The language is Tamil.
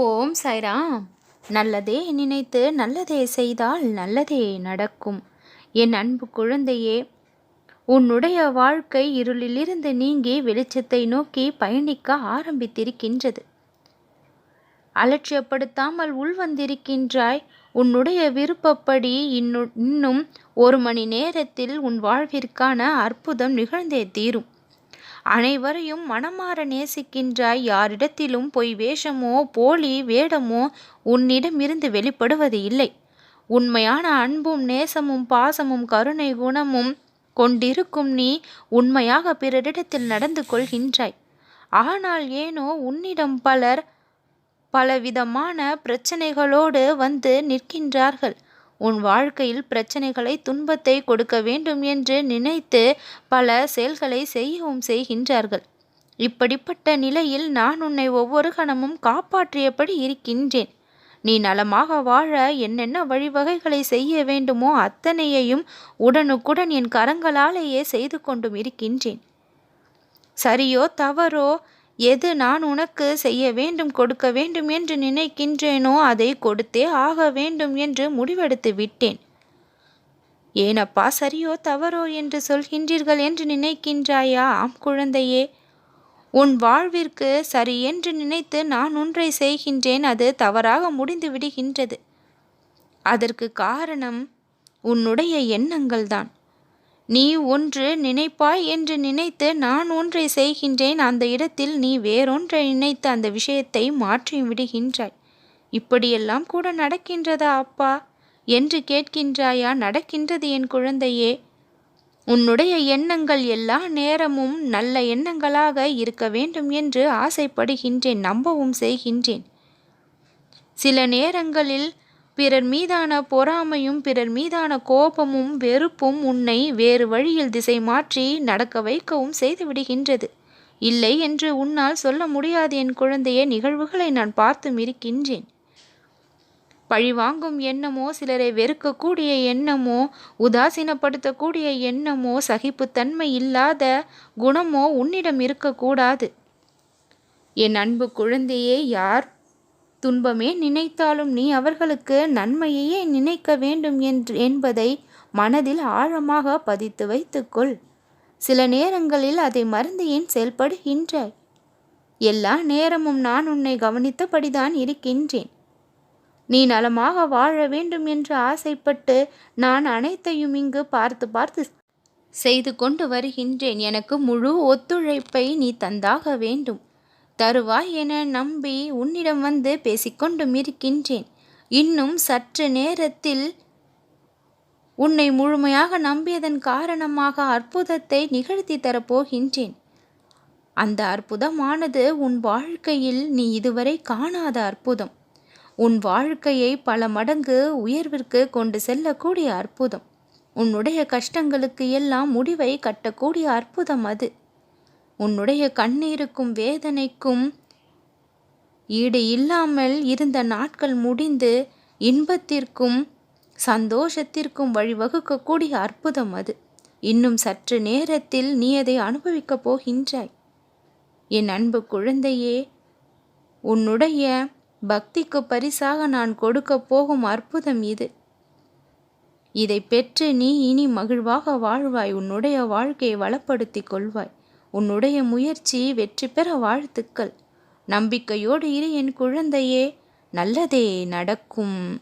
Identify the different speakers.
Speaker 1: ஓம் சாய்ராம். நல்லதே நினைத்து நல்லதே செய்தால் நல்லதே நடக்கும். என் அன்பு குழந்தையே உன்னுடைய வாழ்க்கை இருளிலிருந்து நீங்கி வெளிச்சத்தை நோக்கி பயணிக்க ஆரம்பித்திருக்கின்றது. அலட்சியப்படுத்தாமல் உள்வந்திருக்கின்றாய். உன்னுடைய விருப்பப்படி இன்னு இன்னும் ஒரு மணி நேரத்தில் உன் வாழ்விற்கான அற்புதம் நிகழ்ந்தே தீரும். அனைவரையும் மனமாற நேசிக்கின்றாய். யாரிடத்திலும் பொய் வேஷமோ போலி வேடமோ உன்னிடமிருந்து வெளிப்படுவது இல்லை. உண்மையான அன்பும் நேசமும் பாசமும் கருணை குணமும் கொண்டிருக்கும் நீ உண்மையாக பிறரிடத்தில் நடந்து கொள்கின்றாய். ஆனால் ஏனோ உன்னிடம் பலர் பலவிதமான பிரச்சனைகளோடு வந்து நிற்கின்றார்கள். உன் வாழ்க்கையில் பிரச்சனைகளை துன்பத்தை கொடுக்க வேண்டும் என்று நினைத்து பல செயல்களை செய்யவும் செய்கின்றார்கள். இப்படிப்பட்ட நிலையில் நான் உன்னை ஒவ்வொரு கணமும் காப்பாற்றியபடி இருக்கின்றேன். நீ நலமாக வாழ என்னென்ன வழிவகைகளை செய்ய வேண்டுமோ அத்தனையையும் உடனுக்குடன் என் கரங்களாலேயே செய்து கொண்டும் இருக்கின்றேன். சரியோ தவறோ எது நான் உனக்கு செய்ய வேண்டும் கொடுக்க வேண்டும் என்று நினைக்கின்றேனோ அதை கொடுத்தே ஆக வேண்டும் என்று முடிவெடுத்து விட்டேன். ஏனப்பா சரியோ தவறோ என்று சொல்கின்றீர்கள் என்று நினைக்கின்றாயா ஆம் குழந்தையே? உன் வாழ்விற்கு சரி என்று நினைத்து நான் ஒன்றை செய்கின்றேன் அது தவறாக முடிந்து விடுகின்றது. அதற்கு காரணம் உன்னுடைய எண்ணங்கள்தான். நீ ஒன்று நினைப்பாய் என்று நினைத்து நான் ஒன்றை செய்கின்றேன். அந்த இடத்தில் நீ வேறொன்றை நினைத்து அந்த விஷயத்தை மாற்றி விடுகின்றாய். இப்படியெல்லாம் கூட நடக்கின்றதா அப்பா? என்று கேட்கின்றாயா? நடக்கின்றது என் குழந்தையே. உன்னுடைய எண்ணங்கள் எல்லா நேரமும் நல்ல எண்ணங்களாக இருக்க வேண்டும் என்று ஆசைப்படுகின்றேன் நம்பவும் செய்கின்றேன். சில நேரங்களில் பிறர் மீதான பொறாமையும் பிறர் மீதான கோபமும் வெறுப்பும் உன்னை வேறு வழியில் திசை மாற்றி நடக்க வைக்கவும் செய்துவிடுகின்றது இல்லை என்று உன்னால் சொல்ல முடியாது என் குழந்தைய நிகழ்வுகளை நான் பார்த்தும் இருக்கின்றேன். பழிவாங்கும் எண்ணமோ சிலரை வெறுக்கக்கூடிய எண்ணமோ உதாசீனப்படுத்தக்கூடிய எண்ணமோ சகிப்புத்தன்மை இல்லாத குணமோ உன்னிடம் இருக்கக்கூடாது. என் அன்பு குழந்தையே யார் துன்பமே நினைத்தாலும் நீ அவர்களுக்கு நன்மையையே நினைக்க வேண்டும் என்று என்பதை மனதில் ஆழமாக பதித்து வைத்துக்கொள். சில நேரங்களில் அதை மறந்து ஏன் செயல்படுகின்றாய் எல்லா நேரமும் நான் உன்னை கவனித்தபடிதான் இருக்கின்றேன். நீ நலமாக வாழ வேண்டும் என்று ஆசைப்பட்டு நான் அனைத்தையும் இங்கு பார்த்து பார்த்து செய்து கொண்டு வருகின்றேன். எனக்கு முழு ஒத்துழைப்பை நீ தந்தாக வேண்டும். தருவாய் என நம்பி உன்னிடம் வந்து பேசிக்கொண்டும் இருக்கின்றேன். இன்னும் சற்று நேரத்தில் உன்னை முழுமையாக நம்பியதன் காரணமாக அற்புதத்தை நிகழ்த்தி தரப்போகின்றேன். அந்த அற்புதமானது உன் வாழ்க்கையில் நீ இதுவரை காணாத அற்புதம். உன் வாழ்க்கையை பல மடங்கு உயர்விற்கு கொண்டு செல்லக்கூடிய அற்புதம். உன்னுடைய கஷ்டங்களுக்கு எல்லாம் முடிவை கட்டக்கூடிய அற்புதம் அது. உன்னுடைய கண்ணீருக்கும் வேதனைக்கும் ஈடு இல்லாமல் இருந்த நாட்கள் முடிந்து இன்பத்திற்கும் சந்தோஷத்திற்கும் வழிவகுக்கக்கூடிய அற்புதம் அது. இன்னும் சற்று நேரத்தில் நீ அதை அனுபவிக்கப் போகின்றாய். என் அன்பு குழந்தையே உன்னுடைய பக்திக்கு பரிசாக நான் கொடுக்க போகும் அற்புதம் இது. இதை பெற்று நீ இனி மகிழ்வாக வாழ்வாய் உன்னுடைய வாழ்க்கையை வளப்படுத்திக் கொள்வாய். உன்னுடைய முயற்சி வெற்றி பெற வாழ்த்துக்கள். நம்பிக்கையோடு இரு என் குழந்தையே நல்லதே நடக்கும்.